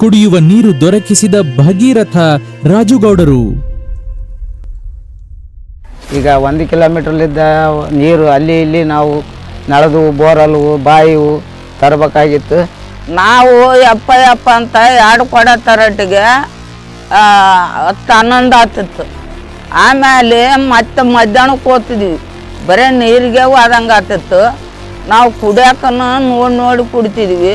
ಕುಡಿಯುವ ನೀರು ದೊರಕಿಸಿದ ಭಗೀರಥ ರಾಜುಗೌಡರು. ಈಗ ಒಂದು ಕಿಲೋಮೀಟ್ರಲ್ಲಿದ್ದ ನೀರು ಅಲ್ಲಿ ಇಲ್ಲಿ ನಾವು ನಳದು ಬೋರಲು ಬಾಯಿವು ತರಬೇಕಾಗಿತ್ತು. ನಾವು ಯಪ್ಪ ಯಪ್ಪ ಅಂತ ಎರಡು ಕೊಡ ತರಟ್ಟಿಗೆ ಹತ್ತು ಹನ್ನೊಂದು ಆಗ್ತಿತ್ತು ಆಮೇಲೆ ಮತ್ತೆ ಮಧ್ಯಾಹ್ನಕ್ಕೆ ಹೋಗ್ತಿದ್ವಿ. ಬರೀ ನೀರಿಗೆ ಆದಂಗೆ ಆಗ್ತಿತ್ತು ನಾವು ಕುಡಿಯೋಕನ ನೋಡಿ ನೋಡಿ ಕುಡಿತಿದ್ವಿ.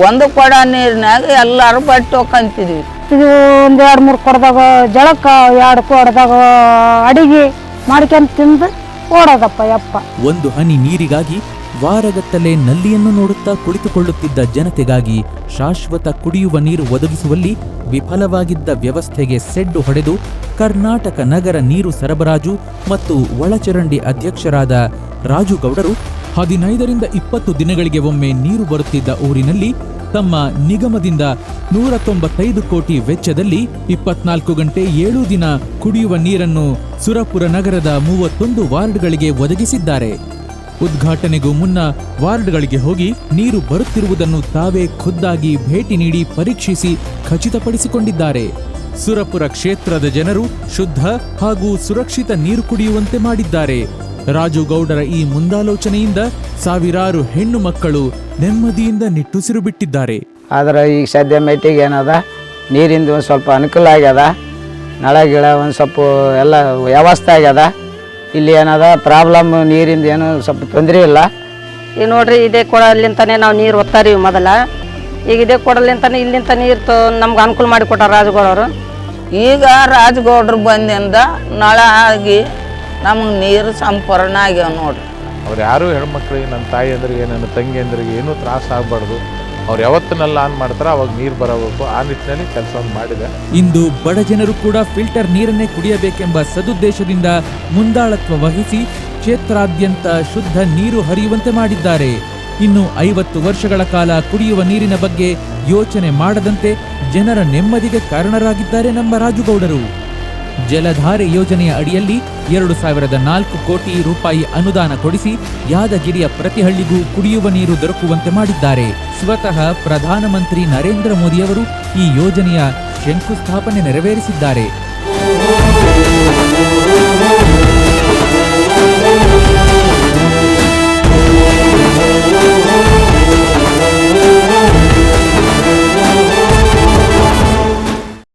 ಒಂದು ಕೊಡ ನೀರಿನಾಗ ಎಲ್ಲರೂ ಬಟ್ಟೆ ಹೋಗ್ಕಂತಿದ್ವಿ ಇದು ಒಂದು ಎರಡು ಮೂರು ಕೊಡದಾಗ ಜಳಕ ಎರಡು ಕೊಡದಾಗ ಅಡಿಗೆ ಮಾಡ್ಕೊಂಡ್ ತಿಂದು ಓಡೋದಪ್ಪ ಯಪ್ಪ. ಒಂದು ಹನಿ ನೀರಿಗಾಗಿ ವಾರಗಟ್ಟಲೆ ನಲ್ಲಿಯನ್ನು ನೋಡುತ್ತಾ ಕುಳಿತುಕೊಳ್ಳುತ್ತಿದ್ದ ಜನತೆಗಾಗಿ ಶಾಶ್ವತ ಕುಡಿಯುವ ನೀರು ಒದಗಿಸುವಲ್ಲಿ ವಿಫಲವಾಗಿದ್ದ ವ್ಯವಸ್ಥೆಗೆ ಸೆಡ್ಡು ಹೊಡೆದು ಕರ್ನಾಟಕ ನಗರ ನೀರು ಸರಬರಾಜು ಮತ್ತು ಒಳಚರಂಡಿ ಅಧ್ಯಕ್ಷರಾದ ರಾಜುಗೌಡರು ಹದಿನೈದರಿಂದ ಇಪ್ಪತ್ತು ದಿನಗಳಿಗೆ ಒಮ್ಮೆ ನೀರು ಬರುತ್ತಿದ್ದ ಊರಿನಲ್ಲಿ ತಮ್ಮ ನಿಗಮದಿಂದ ನೂರ ತೊಂಬತ್ತೈದು ಕೋಟಿ ವೆಚ್ಚದಲ್ಲಿ ಇಪ್ಪತ್ನಾಲ್ಕು ಗಂಟೆ ಏಳು ದಿನ ಕುಡಿಯುವ ನೀರನ್ನು ಸುರಪುರ ನಗರದ ಮೂವತ್ತೊಂದು ವಾರ್ಡ್ಗಳಿಗೆ ಒದಗಿಸಿದ್ದಾರೆ. ಉದ್ಘಾಟನೆಗೂ ಮುನ್ನ ವಾರ್ಡ್ಗಳಿಗೆ ಹೋಗಿ ನೀರು ಬರುತ್ತಿರುವುದನ್ನು ತಾವೇ ಖುದ್ದಾಗಿ ಭೇಟಿ ನೀಡಿ ಪರೀಕ್ಷಿಸಿ ಖಚಿತಪಡಿಸಿಕೊಂಡಿದ್ದಾರೆ. ಸುರಪುರ ಕ್ಷೇತ್ರದ ಜನರು ಶುದ್ಧ ಹಾಗೂ ಸುರಕ್ಷಿತ ನೀರು ಕುಡಿಯುವಂತೆ ಮಾಡಿದ್ದಾರೆ. ರಾಜುಗೌಡರ ಈ ಮುಂದಾಲೋಚನೆಯಿಂದ ಸಾವಿರಾರು ಹೆಣ್ಣು ಮಕ್ಕಳು ನೆಮ್ಮದಿಯಿಂದ ನಿಟ್ಟುಸಿರು ಬಿಟ್ಟಿದ್ದಾರೆ. ಆದ್ರೆ ಈಗ ಸದ್ಯ ಮೆಟ್ಟಿಗೆ ಏನದ? ನೀರಿಂದ ಒಂದು ಸ್ವಲ್ಪ ಅನುಕೂಲ ಆಗ್ಯದ. ನಳ ಗಿಳ ಒಂದು ಸ್ವಲ್ಪ ಎಲ್ಲ ವ್ಯವಸ್ಥೆ ಆಗ್ಯದ. ಇಲ್ಲಿ ಏನದ? ಪ್ರಾಬ್ಲಮ್ ನೀರಿಂದ ಏನು ಸ್ವಲ್ಪ ತೊಂದರೆ ಇಲ್ಲ. ಈಗ ನೋಡ್ರಿ ಇದೇ ಕೊಡಲಿಂತಾನೆ ನಾವು ನೀರು ಒತ್ತಾರಿ ಮೊದಲ. ಈಗ ಇದೇ ಕೊಡಲಿಂತಾನೆ ಇಲ್ಲಿಂತ ನೀರು ತೊ ನಮ್ಗೆ ಅನುಕೂಲ ಮಾಡಿ ಕೊಟ್ಟಾರ ರಾಜುಗೌಡರು ಈಗ ರಾಜಗೌಡ್ರು ಬಂದಿಂದ ನಳ ಆಗಿ ನಮಗೆ ನೀರು ಸಂಪೂರ್ಣ ಆಗ್ಯಾವ ನೋಡ್ರಿ. ಅವ್ರು ಯಾರು ಹೆಣ್ಮಕ್ಳಿಗೆ ನನ್ನ ತಾಯಿ ಅಂದ್ರಿಗೆ ನನ್ನ ತಂಗಿ ಅಂದ್ರಿಗೆ ಏನೂ ತ್ರಾಸ ಆಗಬಾರ್ದು. ಅವ್ರು ಯಾವತ್ತನ್ನೆಲ್ಲ ಆನ್ ಮಾಡ್ತಾರೆ ಅವಾಗ ನೀರು ಬರಬೇಕು. ಆ ನಿಟ್ಟಿನಲ್ಲಿ ಕೆಲಸ ಮಾಡಿದೆ. ಇಂದು ಬಡ ಜನರು ಕೂಡ ಫಿಲ್ಟರ್ ನೀರನ್ನೇ ಕುಡಿಯಬೇಕೆಂಬ ಸದುದ್ದೇಶದಿಂದ ಮುಂದಾಳತ್ವ ವಹಿಸಿ ಕ್ಷೇತ್ರಾದ್ಯಂತ ಶುದ್ಧ ನೀರು ಹರಿಯುವಂತೆ ಮಾಡಿದ್ದಾರೆ. ಇನ್ನು ಐವತ್ತು ವರ್ಷಗಳ ಕಾಲ ಕುಡಿಯುವ ನೀರಿನ ಬಗ್ಗೆ ಯೋಚನೆ ಮಾಡದಂತೆ ಜನರ ನೆಮ್ಮದಿಗೆ ಕಾರಣರಾಗಿದ್ದಾರೆ ನಮ್ಮ ರಾಜುಗೌಡರು. ಜಲಧಾರೆ ಯೋಜನೆಯ ಅಡಿಯಲ್ಲಿ ಎರಡು ಸಾವಿರದ ನಾಲ್ಕು ಕೋಟಿ ರೂಪಾಯಿ ಅನುದಾನ ಕೊಡಿಸಿ ಯಾದಗಿರಿಯ ಪ್ರತಿ ಹಳ್ಳಿಗೂ ಕುಡಿಯುವ ನೀರು ದೊರಕುವಂತೆ ಮಾಡಿದ್ದಾರೆ. ಸ್ವತಃ ಪ್ರಧಾನಮಂತ್ರಿ ನರೇಂದ್ರ ಮೋದಿಯವರು ಈ ಯೋಜನೆಯ ಶಂಕುಸ್ಥಾಪನೆ ನೆರವೇರಿಸಿದ್ದಾರೆ.